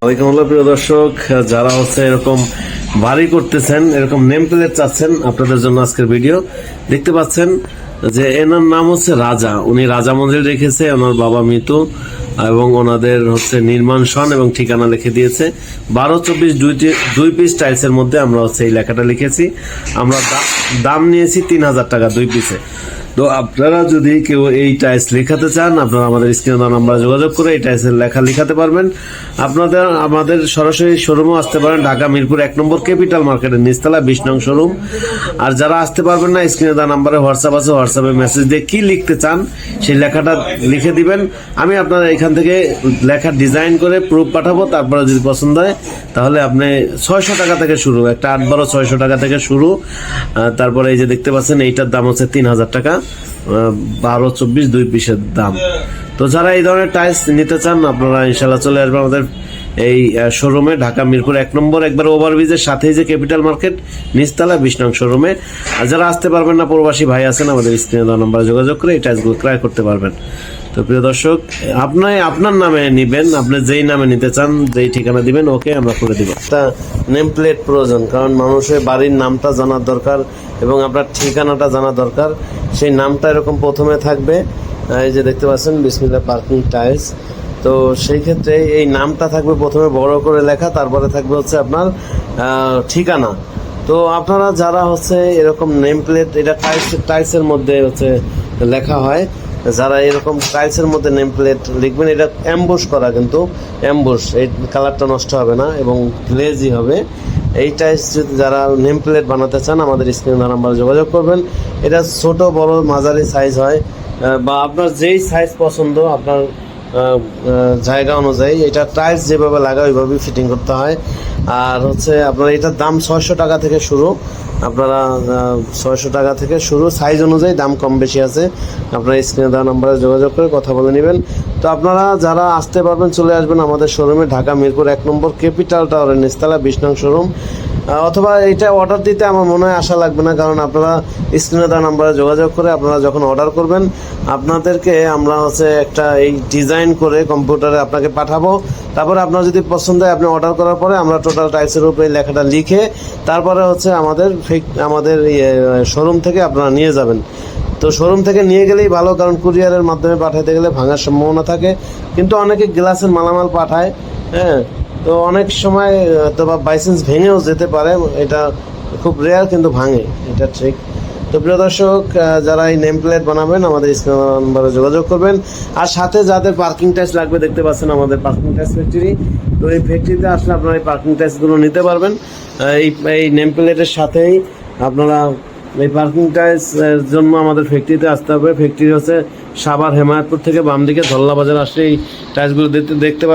ওয়ালাইকুম হলো প্রিয় দর্শক, যারা হচ্ছে এরকম বাড়ি করতেছেন, এরকম নেম প্লেট চাচ্ছেন আপনাদের জন্য আজকের ভিডিও দেখতে পাচ্ছেন যে এনার নাম হচ্ছে রাজা। উনি রাজা মন্দির রেখেছে, ওনার বাবা মৃত্যু এবং ওনাদের হচ্ছে নির্মাণ সন এবং ঠিকানা লিখে দিয়েছে। বারো, চব্বিশ, দুই পিস টাইলসের মধ্যে আমরা হচ্ছে এই লেখাটা লিখেছি। আমরা দাম নিয়েছি তিন হাজার টাকা দুই পিসে তো আপনারা যদি কেউ এই টাইলস লেখাতে চান, আপনারা আমাদের স্ক্রিনে দেওয়া নাম্বারে যোগাযোগ করে এই টাইলসের লেখা লিখাতে পারবেন। আপনাদের, আমাদের সরাসরি শোরুমও আসতে পারেন, ঢাকা মিরপুর এক নম্বর ক্যাপিটাল মার্কেটের নিচতলা, বিশ নং শোরুম আর যারা আসতে পারবেন না, স্ক্রিনে দেওয়া নাম্বারে হোয়াটসঅ্যাপ আছে হোয়াটসঅ্যাপে মেসেজ দিয়ে কি লিখতে চান, সেই লেখাটা লিখে দিবেন। আমি আপনার এখান থেকে লেখা ডিজাইন করে প্রুফ পাঠাবো, তারপরে যদি পছন্দ হয়, তাহলে আপনি ছয়শো টাকা থেকে শুরু, একটা আট বারো ছয়শো টাকা থেকে শুরু। তারপরে এই যে দেখতে পাচ্ছেন, এইটার দাম হচ্ছে তিন হাজার টাকা। বারো, চব্বিশ, দুই পিসের দাম। তো যারা এই ধরনের টাইলস নিতে চান, আপনারা ইনশাল্লাহ চলে আসবেন আমাদের এই শোরুমে ঢাকা মিরপুর এক নম্বর, একবার ওভারব্রিজের সাথেই যে ক্যাপিটাল মার্কেট নিচতলা বিশ শোরুমে আর যারা আসতে পারবেন না, প্রবাসী ভাই আছেন, আমাদের স্ক্রিনে দেওয়া নাম্বারে যোগাযোগ করে এই টাইলসগুলো ক্রয় করতে পারবেন। তো প্রিয় দর্শক আপনি আপনার নামে নিবেন, আপনি যেই নামে নিতে চান, যেই ঠিকানা দিবেন, ওকে আমরা করে দিব। একটা নেম প্লেট প্রয়োজন, কারণ মানুষের বাড়ির নামটা জানার দরকার এবং আপনার ঠিকানাটা জানা দরকার। সেই নামটা এরকম প্রথমে থাকবে। এই যে দেখতে পাচ্ছেন বিসমিল্লা পার্কিং টাইলস। তো সেই ক্ষেত্রে এই নামটা থাকবে প্রথমে বড় করে লেখা, তারপরে থাকবে হচ্ছে আপনার ঠিকানা। তো আপনারা যারা হচ্ছে এরকম নেম প্লেট এটা টাইলস টাইলসের মধ্যে হচ্ছে লেখা হয়, যারা এরকম টাইলসের মধ্যে নেম প্লেট লিখবেন, এটা অ্যাম্বুশ করা কিন্তু অ্যাম্বুশ এই কালারটা নষ্ট হবে না এবং গ্লেজি হবে। এই টাইলস যদি যারা নেম প্লেট বানাতে চান, আমাদের স্ক্রিনে নাম্বারে যোগাযোগ করবেন। এটা ছোট, বড়, মাঝারি সাইজ হয় বা আপনার যেই সাইজ পছন্দ, আপনার জায়গা অনুযায়ী, এটা টাইলস যেভাবে লাগা ওইভাবেই ফিটিং করতে হয়। আর হচ্ছে আপনার এটার দাম ছয়শো টাকা থেকে শুরু। আপনারা ছয়শো টাকা থেকে শুরু। সাইজ অনুযায়ী দাম কম বেশি আছে। আপনারা স্ক্রিনে দেওয়া নাম্বারে যোগাযোগ করে কথা বলে নেবেন। তো আপনারা যারা আসতে পারবেন, চলে আসবেন আমাদের শোরুমে ঢাকা মিরপুর এক নম্বর ক্যাপিটাল টাওয়ারের নিচতলা, বিশ নং শোরুম অথবা এটা অর্ডার দিতে আমার মনে হয় আশা লাগবে না, কারণ আপনারা স্ক্রিনে দেওয়া নাম্বারে যোগাযোগ করে আপনারা যখন অর্ডার করবেন, আপনাদেরকে আমরা হচ্ছে একটা এই ডিজাইন করে কম্পিউটারে আপনাকে পাঠাবো। তারপরে আপনার যদি পছন্দ হয়, আপনি অর্ডার করার পরে আমরা টোটাল টাইলসের উপরে লেখাটা লিখে তারপরে হচ্ছে আমাদের আমাদের শোরুম থেকে আপনারা নিয়ে যাবেন। তো শোরুম থেকে নিয়ে গেলেই ভালো, কারণ কুরিয়ারের মাধ্যমে পাঠাতে গেলে ভাঙার সম্ভাবনা থাকে। কিন্তু অনেকে গ্লাসের মালামাল পাঠায় হ্যাঁ? তো অনেক সময় তো বাইসেন্স ভেঙেও যেতে পারে, এটা খুব রেয়ার কিন্তু ভাঙে, এটা ঠিক। তো প্রিয় দর্শক যারা এই নেম প্লেট বানাবেন, আমাদের স্ক্রিন নাম্বারে যোগাযোগ করবেন। আর সাথে যাদের পার্কিং ট্যাক্স লাগবে, দেখতে পাচ্ছেন আমাদের পার্কিং ট্যাক্স ফ্যাক্টরি তো এই ফ্যাক্টরিতে আসলে আপনারা এই পার্কিং ট্যাক্সগুলো নিতে পারবেন। এই এই নেম প্লেটের সাথেই আপনারা এই পার্কিং টাইলস এর জন্য আমাদের ফ্যাক্টরিতে আসতে হবে। ফ্যাক্টরি হচ্ছে সাভার হেমায়তপুর থেকে বাম দিকে ধল্লা বাজার আসলে এই টাইলসগুলো দেখতে দেখতে